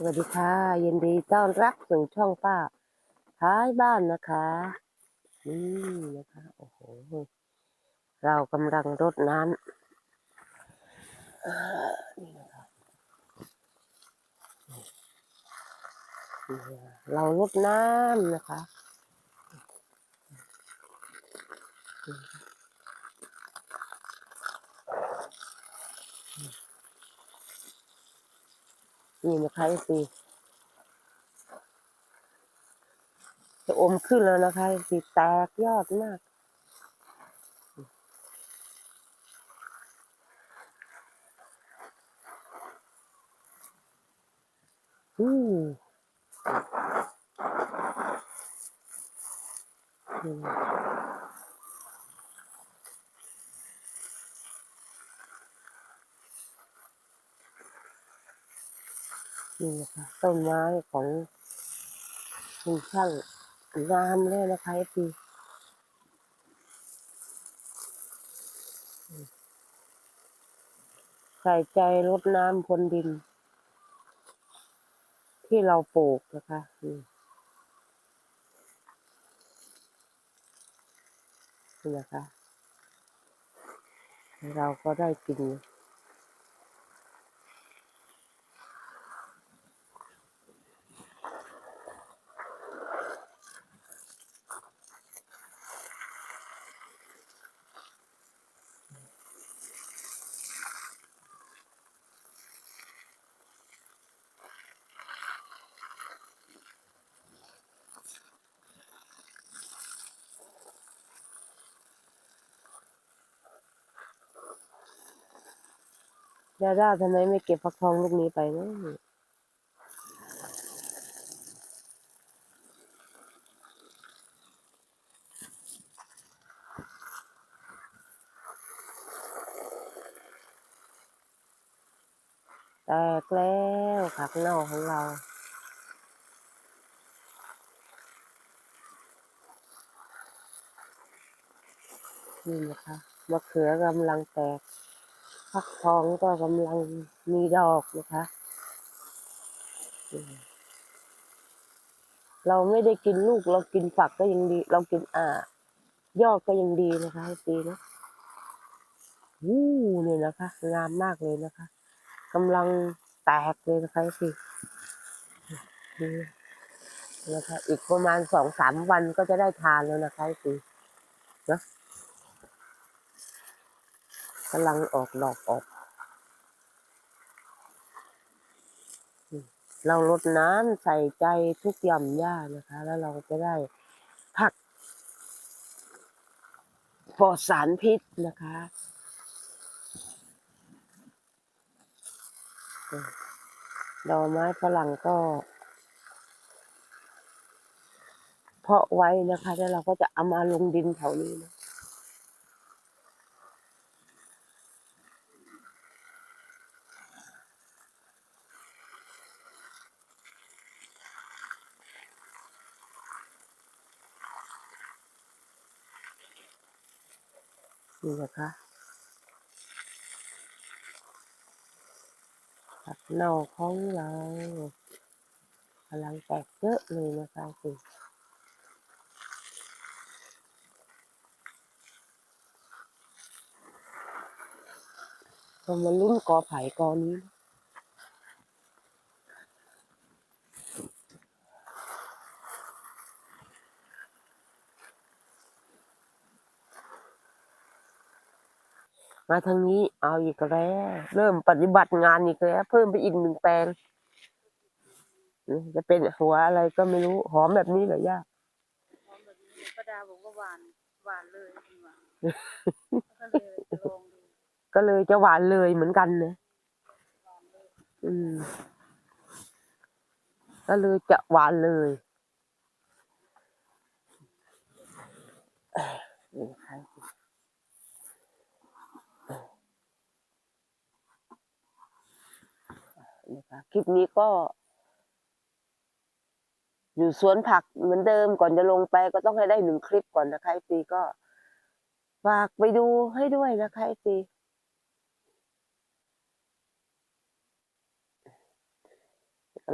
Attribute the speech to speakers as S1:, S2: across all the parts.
S1: สวัสดีค่ะยินดีต้อนรับสู่ช่องป้าท้ายบ้านนะคะนี่นะคะโอ้โหเรากำลังรดน้ำเอ่อนี่นะคะเรารดน้ำนะคะ นี่นะคะไอซีจะอมขึ้นแล้วนะคะไอซีแตกยอดมากอืมอืม นี่นะคะต้นไม้ของคุณช่างงามเลยนะคะไอซีใส่ใจรดน้ำพรนดิน ที่เราปลูกนะคะอืมนี่นะคะ เราก็ได้กิน ดาด้าทำไมไม่เก็บฟักทองลูกนี้ไปนะแตกแล้วผักเน่าของเรานี่นะคะมะเขือกำลังแตก ฟักทองก็กำลังมีดอกนะคะ เราไม่ได้กินลูกเรากินฝักก็ยังดี เรากินอ่ายอดก็ยังดีนะคะตีนะวู้เนี่ยนะคะงามมากเลยนะคะกำลังแตกเลยนะคะให้ปีนะคะอีกประมาณสองสามวันก็จะได้ทานแล้วนะคะให้ปีเนอะ กำลังออกดอกออก เราลดน้ำใส่ใจทุกย่อมหญ้านะคะ แล้วเราจะได้ผักปลอดสารพิษนะคะดอกไม้ฝรั่งก็ เพาะไว้นะคะ แล้วเราก็จะเอามาลงดินแถวนี้นะ นี่นะคะผักเน่าของเรากำลังแตกเยอะเลยนะคะสิเรามาลุ้นกอไผ่กอนี้นะ มาทางนี้เอาอีกแล้ว เริ่มปฏิบัติงานอีกแล้ว เพิ่มไปอีกหนึ่งแปลงนี่จะเป็นหัวอะไรก็ไม่รู้ หอมแบบนี้เหรอย่า
S2: พร้อมแบบนี้ป้าดาบอกว่าหวานหวานเลยคุณหวานก็เลยจะลองดู
S1: ก็เลยจะหวานเลยเหมือนกันนะ
S2: หวานเลย
S1: อืมก็เลยจะหวานเลยนี่นะคะ นะคะคลิปนี้ก็ อยู่สวนผักเหมือนเดิมก่อนจะลงไปก็ต้องให้ได้หนึ่งคลิปก่อนนะคะไอซีก็ฝากไปดูให้ด้วยนะคะไอซี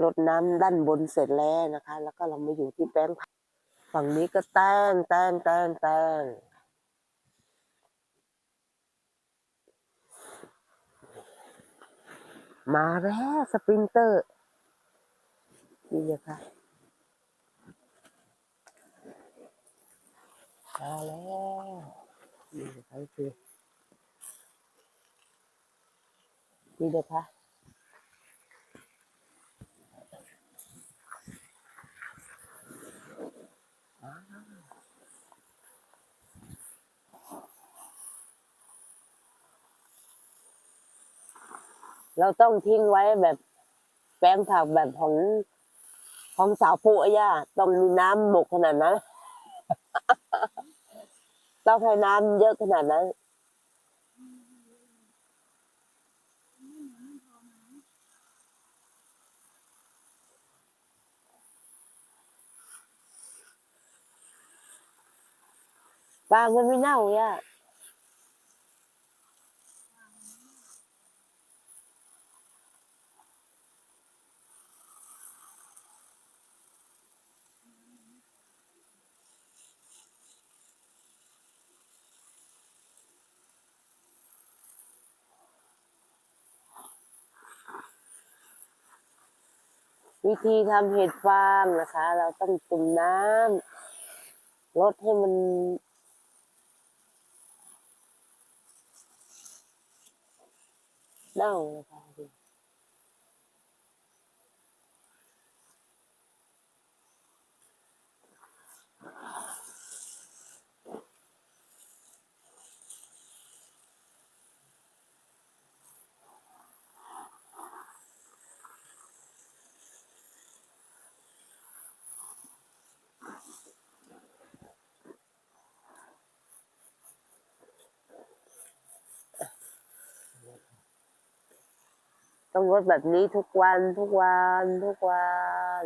S1: รดน้ำด้านบนเสร็จแล้วนะคะ แล้วก็เรามาอยู่ที่แปลงผักฝั่งนี้ก็แต้งแต้งแต้งแต้ง มาแล้วสปรินเตอร์นี่นะคะมาแล้วนี่นะคะคือนี่นะคะ เราต้องทิ้งไว้แบบแปลงผักแบบของของสาวปุอะย่าต้องมีน้ำหมกขนาดนั้นต้องให้น้ำเยอะขนาดนั้นปลามันไม่เน่าย่า วิธีทำเห็ดฟางนะคะ เราต้องจุ่มน้ำลดให้มัน เน่านะคะ ต้องลดแบบนี้ทุกวันทุกวันทุกวัน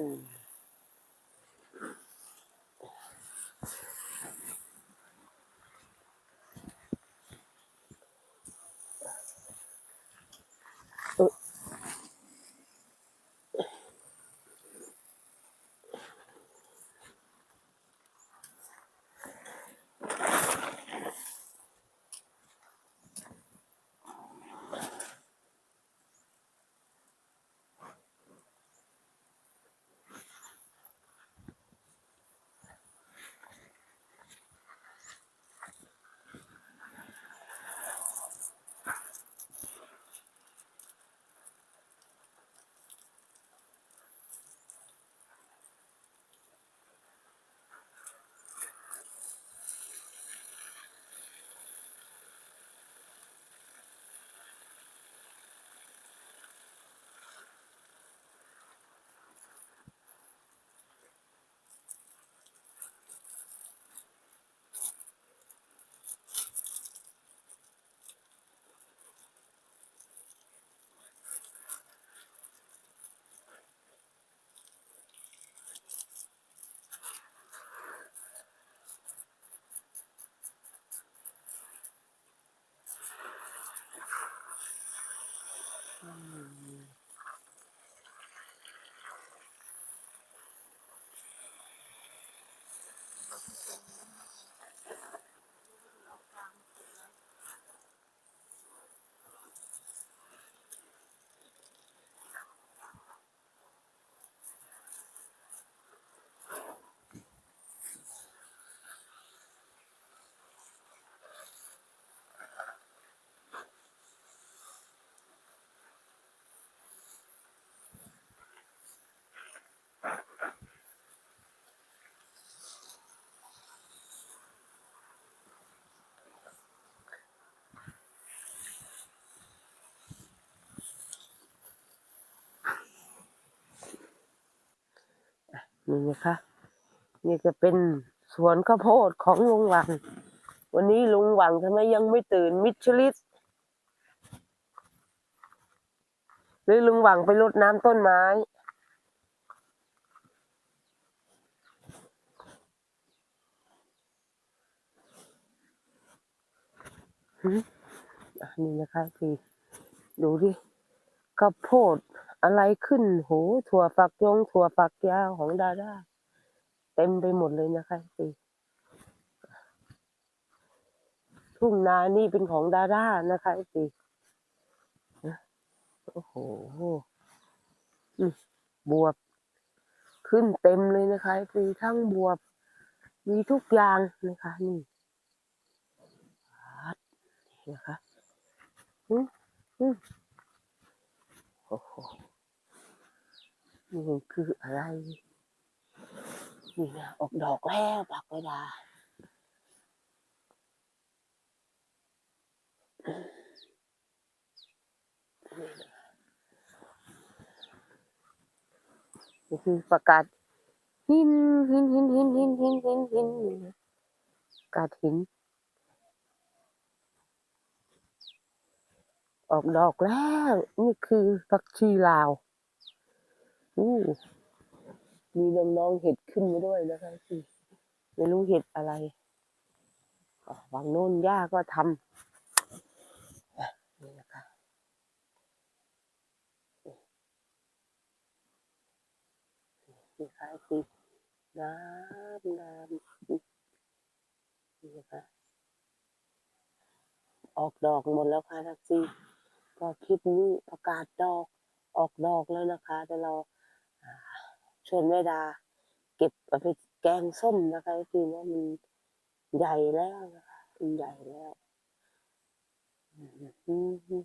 S1: นี่นะคะ นี่ก็เป็นสวนข้าวโพดของลุงหวัง วันนี้ลุงหวังทำไมยังไม่ตื่นมิชลิสหรือลุงหวังไปรดน้ำต้นไม้อะนี่นะคะคือดูดิข้าวโพด อะไรขึ้นโหถั่วฝักยงถั่วฝักยาวของดาด้าเต็มไปหมดเลยนะคะสิทุ่งนานี่เป็นของดาด้านะคะสิโอ้โหบวบ ขึ้นเต็มเลยนะคะสิทั้งบวบ มีทุกอย่างนะคะนี่นี่นะคะอืมอืมโอ้โห นี่มันคืออะไร นี่นะออกดอกแล้วปักไว้ดานี่คือประกาศหินหินหินหินหินหินหินหินนี่นะกาศหิน ออกดอกแล้ว นี่คือผักชีลาว อู้มีน้องๆเห็ดขึ้นมาด้วยนะคะสิไม่รู้เห็ดอะไรอะฝั่งโน้นย่าก็ทำนี่นะคะนี่ค่ะสิน้ำน้ำนี่นะคะออกดอกหมดแล้วค่ะทักซี่ก็คลิปนี้ประกาศดอกออกดอกแล้วนะคะแต่เรา ชวนแม่ดา เก็บเอาไปแกงส้มนะคะคือว่ามันใหญ่แล้วนะคะมันใหญ่แล้วอืมอืม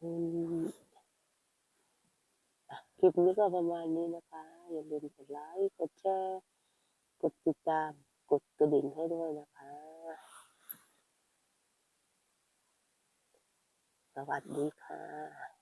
S1: อืมอะคลิปนี้ก็ประมาณนี้นะคะ อย่าลืมกดไลค์กดแชร์กดติดตามกดกระดิ่งให้ด้วยนะคะ สวัสดีค่ะ